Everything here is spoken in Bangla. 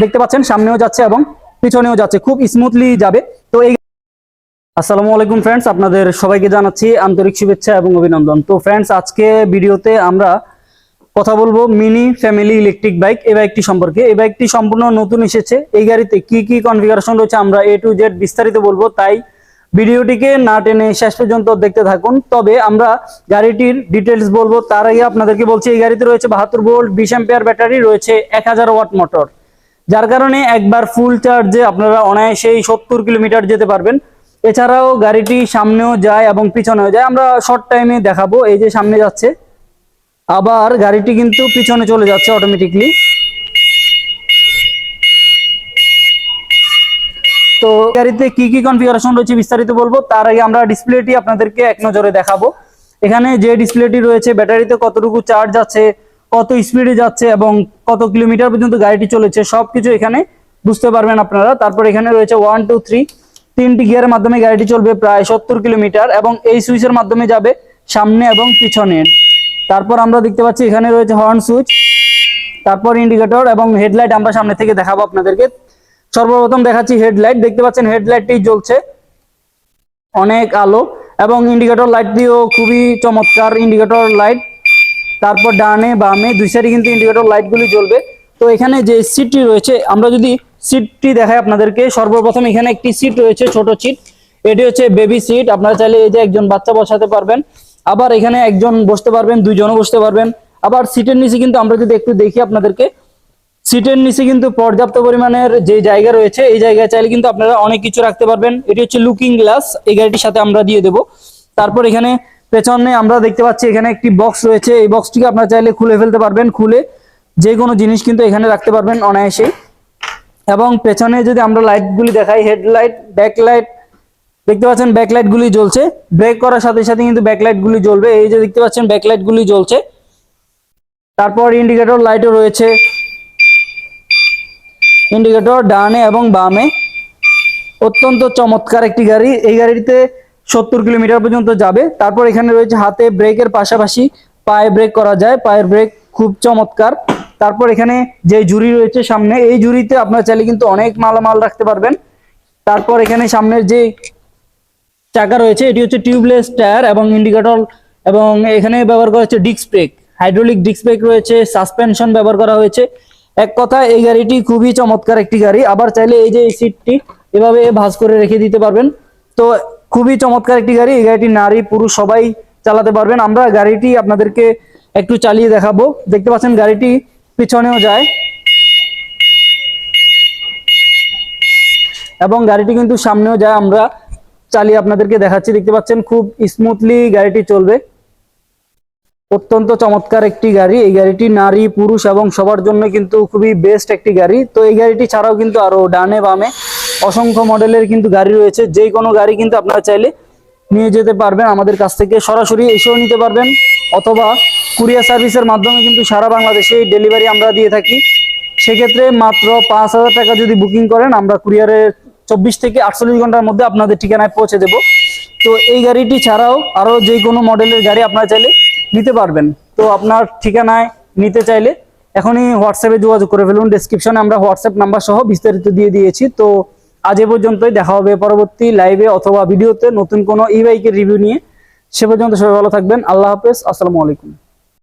দেখতে পাচ্ছেন, সামনেও যাচ্ছে এবং পিছনেও যাচ্ছে, খুব স্মুথলি যাবে। তো এই আসসালামু আলাইকুম ফ্রেন্ডস আপনাদের সবাইকে জানাচ্ছি আন্তরিক শুভেচ্ছা এবং অভিনন্দন। তো ফ্রেন্ডস আজকে ভিডিওতে আমরা কথা বলব মিনি ফ্যামিলি ইলেকট্রিক বাইক, এই বাইকটি সম্পর্কে। এই বাইকটি সম্পূর্ণ নতুন এসেছে। এই গাড়িতে কি কি কনফিগারেশন রয়েছে আমরা এ টু জেড বিস্তারিত বলব, তাই ভিডিওটিকে না টেনে শেষ পর্যন্ত দেখতে থাকুন। তবে আমরা গাড়িটির ডিটেলস বলব, তার আগে আপনাদেরকে বলছি, এই গাড়িতে রয়েছে বাহাত্তর ভোল্ট, বিশ অ্যাম্পিয়ার ব্যাটারি রয়েছে এক হাজার ওয়াট মোটর যার কারণে একবার ফুল চার্জে আপনারা অনায়াসেই সত্তর কিলোমিটার যেতে পারবেন। এছাড়াও গাড়িটি সামনেও যায় এবং পিছনেও যায়। আমরা শর্ট টাইমে দেখাবো, এই যে সামনে যাচ্ছে। আবার গাড়িটি কিন্তু পিছনে চলে যাচ্ছে অটোমেটিকলি তো গাড়িতে কি কি কনফিগারেশন রয়েছে বিস্তারিত বলব? তার আগে আমরা ডিসপ্লেটি আপনাদেরকে এক নজরে দেখাবো। এখানে যে ডিসপ্লেটি রয়েছে ব্যাটারিতে কতটুকু চার্জ আছে কত স্পিডে যাচ্ছে এবং কত কিলোমিটার পর্যন্ত গাড়িটি চলেছে, সবকিছু এখানে বুঝতে পারবেন আপনারা। তারপর এখানে রয়েছে ওয়ান টু থ্রি তিনটি গিয়ারের মাধ্যমে গাড়িটি চলবে প্রায় সত্তর কিলোমিটার এবং এই সুইচের মাধ্যমে যাবে সামনে এবং পিছনে। তারপর আমরা দেখতে পাচ্ছি এখানে রয়েছে হর্ন সুইচ তারপর ইন্ডিকেটর এবং হেডলাইট আমরা সামনে থেকে দেখাবো আপনাদেরকে। সর্বপ্রথম দেখাচ্ছি হেডলাইট দেখতে পাচ্ছেন হেডলাইটটি জ্বলছে। অনেক আলো এবং ইন্ডিকেটর লাইটটিও খুবই চমৎকার ইন্ডিকেটর লাইট তারপর ডানে বামে, দুই সাইডে কিন্তু ইন্ডিকেটর লাইটগুলি জ্বলবে। তো এখানে যে সিটটি রয়েছে, আমরা যদি সিটটি দেখাই আপনাদেরকে, সর্বপ্রথম এখানে একটি সিট রয়েছে, ছোট সিট এটি হচ্ছে বেবি সিট আপনারা চাইলে এই যে একজন বাচ্চা বসাতে পারবেন। আবার এখানে একজন বসতে পারবেন, দুইজনও বসতে পারবেন। আবার সিটের নিচে কিন্তু আমরা যদি একটু দেখি আপনাদেরকে সিটের নিচে কিন্তু পর্যাপ্ত পরিমাণের যে জায়গা রয়েছে, এই জায়গায় চাইলে কিন্তু আপনারা অনেক কিছু রাখতে পারবেন। এটি হচ্ছে লুকিং গ্লাস এই গাড়িটির সাথে আমরা দিয়ে দেব। তারপর এখানে পেছনে আমরা দেখতে পাচ্ছি এখানে একটি বক্স রয়েছে। এই বক্সটিকে আপনারা চাইলে খুলে ফেলতে পারবেন। খুলে যে কোনো জিনিস কিন্তু এখানে রাখতে পারবেন অনায়াসেই। এবং পেছনে যদি আমরা লাইটগুলি দেখাই হেডলাইট ব্যাকলাইট দেখতে পাচ্ছেন ব্যাকলাইট গুলি জ্বলছে। ব্রেক করার সাথে সাথে কিন্তু ব্যাকলাইট গুলি জ্বলবে। এই যে দেখতে পাচ্ছেন ব্যাকলাইট গুলি জ্বলছে। তারপর ইন্ডিকেটর লাইটও রয়েছে। ইন্ডিকেটর ডানে এবং বামে। অত্যন্ত চমৎকার একটি গাড়ি। এই গাড়িতে সত্তর কিলোমিটার পর্যন্ত যাবে। তারপর এখানে রয়েছে হাতে ব্রেকের পাশাপাশি পায়ে ব্রেক করা যায়। পায়ের ব্রেক খুব চমৎকার। তারপর এখানে যে ঝুড়ি রয়েছে সামনে, এই ঝুড়িতে আপনার চাইলে কিন্তু অনেক মালামাল রাখতে পারবেন। তারপর এখানে সামনের যে চাকা রয়েছে, এটি হচ্ছে টিউবলেস টায়ার এবং ইন্ডিকেটর এবং এখানে ব্যবহার করা হচ্ছে disc brake. Hydraulic disc brake রয়েছে, সাসপেনশন ব্যবহার করা হয়েছে। এক কথা এই গাড়িটি খুবই চমৎকার একটি গাড়ি। আবার চাইলে এই যে সিটটি এভাবে ভাঁজ করে রেখে দিতে পারবেন। তো খুবই চমৎকার একটি গাড়ি, এই গাড়িটি নারী, পুরুষ সবাই চালাতে পারবেন। আমরা গাড়িটি আপনাদেরকে একটু চালিয়ে দেখাবো। দেখতে পাচ্ছেন গাড়িটি পিছনেও যায়। এবং গাড়িটি কিন্তু সামনেও যায়। আমরা চালিয়ে আপনাদেরকে দেখাচ্ছি। দেখতে পাচ্ছেন খুব স্মুথলি গাড়িটি চলবে। অত্যন্ত চমৎকার একটি গাড়ি। এই গাড়িটি নারী, পুরুষ এবং সবার জন্য কিন্তু খুবই বেস্ট একটি গাড়ি। তো এই গাড়িটি ছাড়াও কিন্তু আরও ডানে বামে অসংখ্য মডেলের কিন্তু গাড়ি রয়েছে। যে কোনো গাড়ি কিন্তু আপনারা চাইলে নিয়ে যেতে পারবেন আমাদের কাছ থেকে। সরাসরি এসেও নিতে পারবেন। অথবা কুরিয়ার সার্ভিসের মাধ্যমে কিন্তু সারা বাংলাদেশে ডেলিভারি আমরা দিয়ে থাকি। সেক্ষেত্রে মাত্র পাঁচ হাজার টাকা যদি বুকিং করেন, আমরা কুরিয়ারে চব্বিশ থেকে আটচল্লিশ ঘণ্টার মধ্যে আপনাদের ঠিকানায় পৌঁছে দেব। তো এই গাড়িটি ছাড়াও আরও যে কোনো মডেলের গাড়ি আপনারা চাইলে নিতে পারবেন। তো আপনার ঠিকানায় নিতে চাইলে এখনই হোয়াটসঅ্যাপে যোগাযোগ করে ফেলুন। ডেসক্রিপশনে আমরা হোয়াটসঅ্যাপ নাম্বার সহ বিস্তারিত দিয়ে দিয়েছি। তো আজ এ পর্যন্তই। দেখা হবে পরবর্তী লাইভে অথবা ভিডিওতে নতুন কোনো ই বাইকের রিভিউ নিয়ে। সে পর্যন্ত সবাই ভালো থাকবেন। আল্লাহ হাফেজ। আসসালামু আলাইকুম।